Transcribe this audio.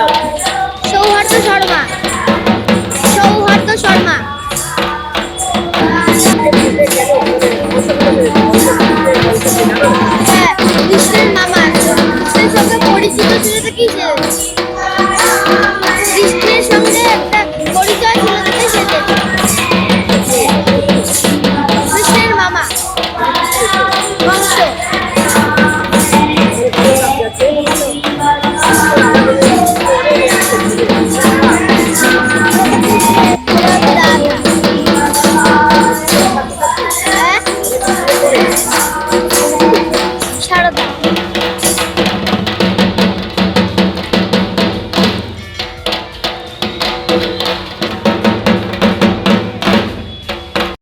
সৌহার্দ শর্মা। সৌহার্দ শর্মা। হ্যাঁ কৃষ্ণের মামা সে সঙ্গে পরিচিত ছিল তো কি Thank you.